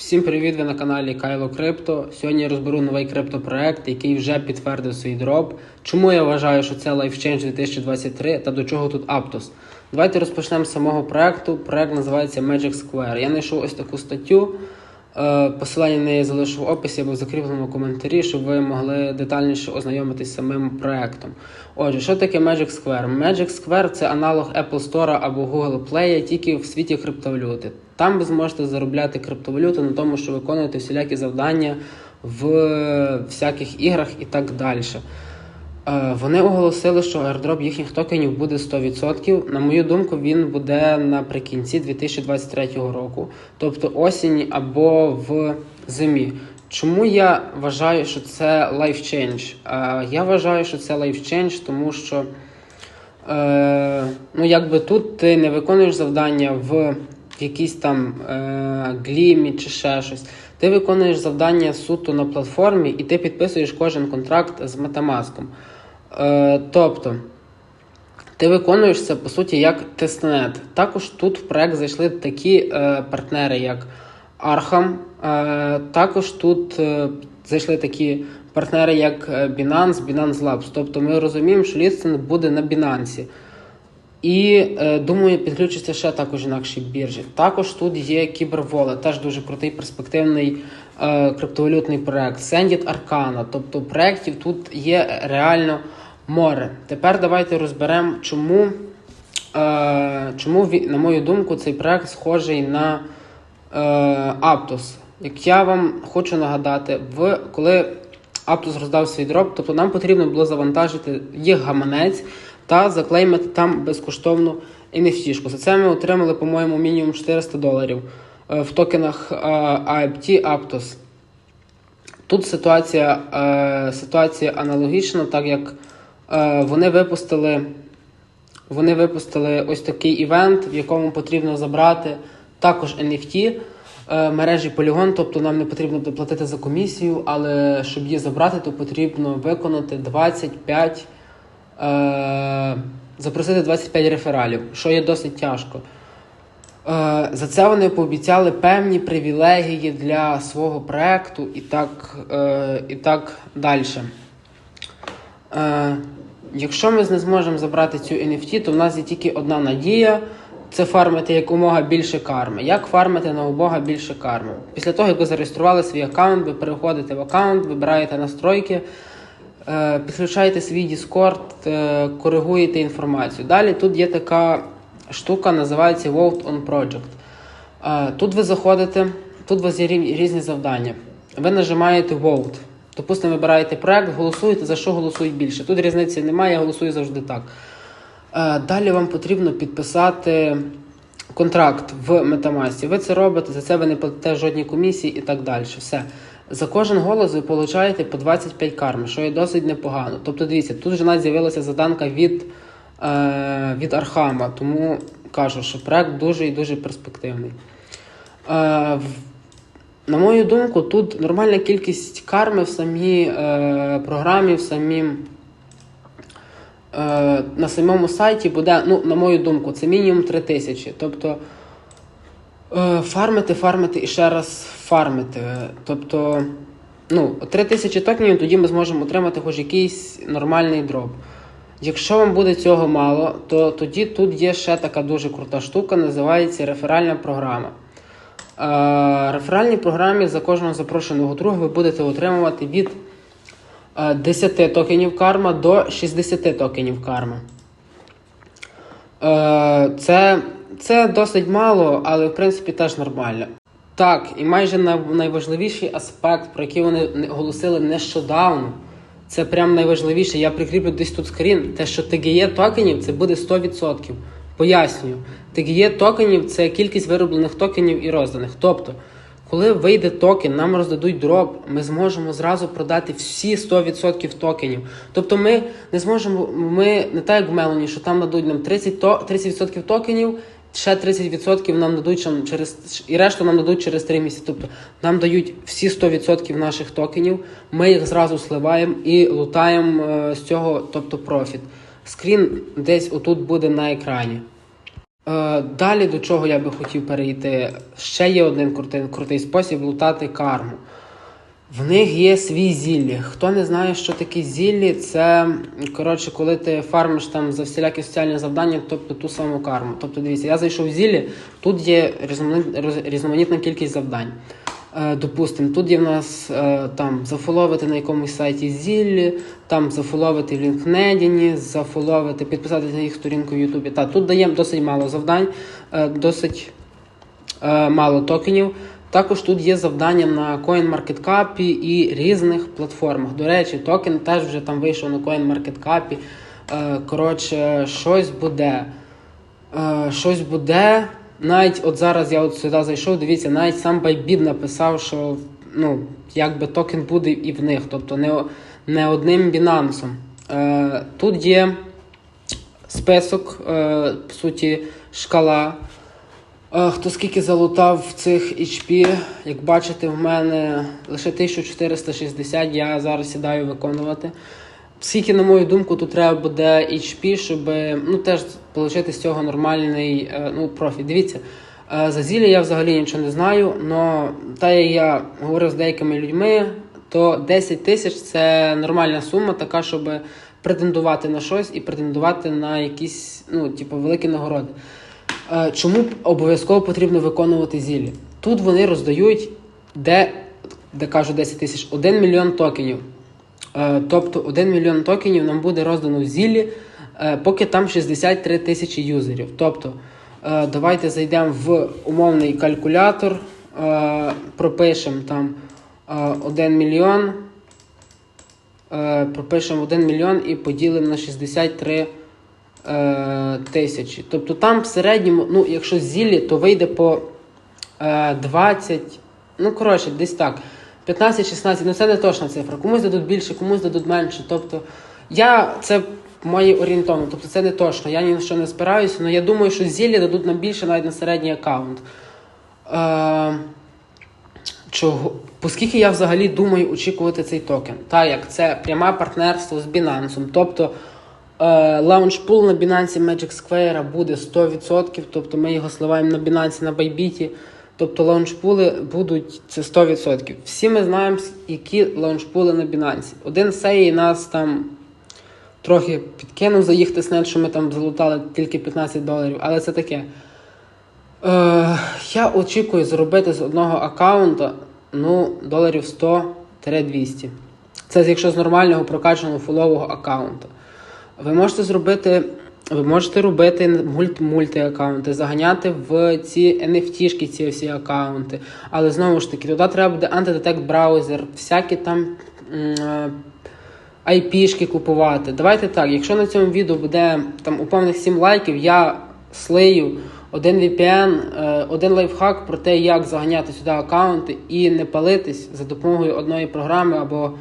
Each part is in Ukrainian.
Всім привіт! Ви на каналі Кайло Крипто. Сьогодні я розберу новий криптопроект, який вже підтвердив свій дроп. Чому я вважаю, що це LifeChange 2023 та до чого тут Aptos? Давайте розпочнемо з самого проекту. Проект називається Magic Square. Я знайшов ось таку статтю. Е, Посилання на неї залишу в описі або в закріпленому коментарі, щоб ви могли детальніше ознайомитись з самим проектом. Отже, що таке Magic Square? Magic Square це аналог Apple Store або Google Play, тільки в світі криптовалюти. Там ви зможете заробляти криптовалюту на тому, що виконуєте всілякі завдання в всяких іграх і так далі. Е, Вони оголосили, що airdrop їхніх токенів буде 100%. На мою думку, він буде наприкінці 2023 року, тобто осінь або в зимі. Чому я вважаю, що це life change? Е, Я вважаю, що це life change, тому що е, ну, якби тут ти не виконуєш завдання в якійсь там е, глімі чи ще щось. Ти виконуєш завдання суто на платформі і ти підписуєш кожен контракт з Metamask. Е, тобто, ти виконуєш це по суті як тестнет. Також тут в проект зайшли такі е, партнери, як Arkham. Е, також тут е, зайшли такі партнери, як е, Binance, Binance Labs. Тобто ми розуміємо, що лістинг буде на Binance. І е, думаю, підключиться ще також інакші біржі. Також тут є Кіберволе, теж дуже крутий перспективний е, криптовалютний проект. Sendit Arcana. Тобто проєктів тут є реально море. Тепер давайте розберемо, чому, е, чому на мою думку, цей проект схожий на е, Aptos. Як я вам хочу нагадати, в коли Aptos роздав свій дроп, тобто нам потрібно було завантажити їх гаманець та заклеймити там безкоштовно NFT. За це ми отримали, по-моєму, мінімум 400 доларів е, в токенах е, AFT Aptos. Тут ситуація, е, ситуація аналогічна, так як е, вони випустили. Вони випустили ось такий івент, в якому потрібно забрати також NFT е, мережі Polygon, тобто нам не потрібно доплатити за комісію, але щоб її забрати, то потрібно виконати 25, е, запросити 25 рефералів, що є досить тяжко. Е, За це вони пообіцяли певні привілегії для свого проекту і так, е, і так далі. Якщо ми не зможемо забрати цю NFT, то в нас є тільки одна надія це фармити якомога більше карми. Як фармити на убога більше карми? Після того, як ви зареєстрували свій аккаунт, ви переходите в аккаунт, вибираєте настройки, підключаєте свій Discord, е, коригуєте інформацію. Далі тут є така штука, називається Vote on Project. Е, Тут ви заходите, тут у вас є різні завдання. Ви нажимаєте Vote. Допустимо, вибираєте проект, голосуєте, за що голосують більше. Тут різниці немає, я голосую завжди так. Е, Далі вам потрібно підписати контракт в Metamask. Ви це робите, за це ви не платите жодній комісії і так далі. Все. За кожен голос ви получаєте по 25 карми, що є досить непогано. Тобто, дивіться, тут вже навіть з'явилася заданка від, е, від Архама, тому кажу, що проект дуже і дуже перспективний. Е, на мою думку, тут нормальна кількість карми в самій е, програмі, в самім, е, на самому сайті буде, ну, на мою думку, це мінімум 3 тисячі. Тобто фармити, фармити і ще раз фармити. Тобто, ну, 3 тисячі токенів, тоді ми зможемо отримати хоч якийсь нормальний дроп. Якщо вам буде цього мало, то тоді тут є ще така дуже крута штука, називається реферальна програма. Е, реферальній програмі за кожного запрошеного друга ви будете отримувати від е, 10 токенів карма до 60 токенів карма. Е, Це, це досить мало, але в принципі теж нормально. Так, і майже най- найважливіший аспект, про який вони оголосили нещодавно, це прям найважливіше. Я прикріплю десь тут скрін, те, що TGE токенів це буде 100%. Пояснюю, TGE токенів це кількість вироблених токенів і розданих. Тобто, коли вийде токен, нам роздадуть дроп, ми зможемо зразу продати всі 100% токенів. Тобто ми не зможемо, ми не так як в Мелоні, що там дадуть нам 30, то, 30% токенів, ще 30% нам дадуть через і решту нам дадуть через 3 місяці. Тобто нам дають всі 100% наших токенів, ми їх зразу сливаємо і лутаємо е, з цього, тобто профіт. Скрін десь отут буде на екрані. Е, далі до чого я би хотів перейти. Ще є один крутий, крутий спосіб лутати карму. В них є свій зіллі. Хто не знає, що таке зіллі, це коротше, коли ти фармиш там за всілякі соціальні завдання, тобто ту саму карму. Тобто, дивіться, я зайшов в зіллі, тут є різноманітна, кількість завдань. Е, допустим, тут є в нас е, там зафоловити на якомусь сайті зіллі, там зафоловити в LinkedIn, зафоловити, підписатися на їх сторінку в Ютубі. Та тут даємо досить мало завдань, е, досить мало токенів. Також тут є завдання на CoinMarketCap і різних платформах. До речі, токен теж вже там вийшов на CoinMarketCap. Е, коротше, щось буде. Е, щось буде. Навіть от зараз я от сюди зайшов, дивіться, навіть сам Bybit написав, що ну, якби токен буде і в них, тобто не, не одним Binance. Е, тут є список, по суті, шкала. Е, Хто скільки залутав в цих HP, як бачите, в мене лише 1460, я зараз сідаю виконувати. Скільки, на мою думку, тут треба буде HP, щоб ну, теж отримати з цього нормальний е, ну, профіт. Дивіться, е, за зілля я взагалі нічого не знаю, але та як я говорив з деякими людьми, то 10 тисяч це нормальна сума, така, щоб претендувати на щось і претендувати на якісь ну, типу, великі нагороди. Е, Чому обов'язково потрібно виконувати зілля? Тут вони роздають, де, де кажу 10 тисяч, 1 мільйон токенів. Е, Тобто 1 мільйон токенів нам буде роздано в зіллі, е, поки там 63 тисячі юзерів. Тобто, давайте зайдемо в умовний калькулятор, пропишемо там е, 1 мільйон. Пропишемо 1 мільйон і поділимо на 63 е, тисячі. Тобто там в середньому, ну, якщо зіллі, то вийде по е, 20, ну коротше, десь так. 15-16, ну це не точна цифра. Комусь дадуть більше, комусь дадуть менше. Тобто я це мої орієнтовно, тобто це не точно. Я ні на що не спираюся, але я думаю, що зіллі дадуть нам більше навіть на середній аккаунт. Е, Чого? Оскільки я взагалі думаю очікувати цей токен, так як це пряме партнерство з Binance. Тобто е, лаунчпул на Binance Magic Square буде 100%, тобто ми його сливаємо на Binance, на Bybit. Тобто лаунчпули будуть це 100%. Всі ми знаємо, які лаунчпули на Binance. Один сей нас там трохи підкинув за їх тиснет, що ми там залутали тільки 15 доларів, але це таке. Е, я очікую зробити з одного аккаунта ну, доларів 100-200. Це якщо з нормального прокачаного фулового аккаунта. Ви можете зробити. Ви можете робити мульт мульти аккаунти, заганяти в ці NFT-шки, ці всі аккаунти. Але знову ж таки, туди треба буде антидетект браузер, всякі там IP-шки купувати. Давайте так, якщо на цьому відео буде там у повних 7 лайків, я слию один VPN, е, один лайфхак про те, як заганяти сюди аккаунти і не палитись за допомогою одної програми або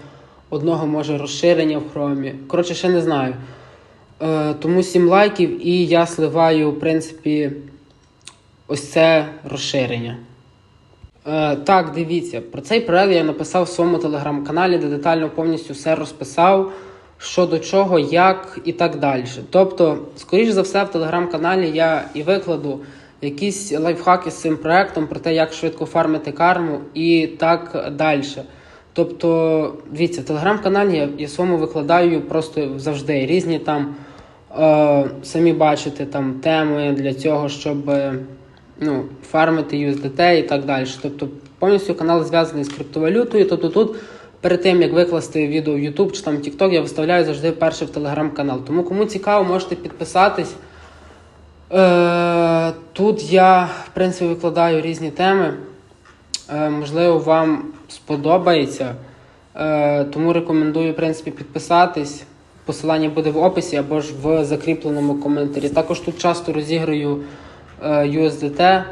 одного може розширення в хромі. Коротше, ще не знаю. Е, Тому 7 лайків і я сливаю, в принципі, ось це розширення. Е, так, дивіться, про цей проект я написав в своєму телеграм-каналі, де детально повністю все розписав, що до чого, як і так далі. Тобто, скоріш за все, в телеграм-каналі я і викладу якісь лайфхаки з цим проектом про те, як швидко фармити карму і так далі. Тобто, дивіться, в телеграм-каналі я, я своєму викладаю просто завжди різні там, самі бачите, там теми для цього, щоб е, ну, фармити USDT і так далі. Тобто повністю канал зв'язаний з криптовалютою. Тобто тут перед тим як викласти відео в YouTube чи там TikTok, я виставляю завжди перше в телеграм-канал. Тому кому цікаво, можете підписатись. Е, тут я, в принципі, викладаю різні теми. Е, можливо, вам сподобається. Е, тому рекомендую, в принципі, підписатись. Посилання буде в описі або ж в закріпленому коментарі. Також тут часто розіграю е, USDT,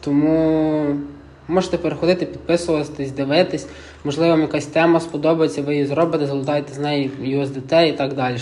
тому можете переходити, підписуватись, дивитись. Можливо, вам якась тема сподобається, ви її зробите, залутаєте з неї USDT і так далі.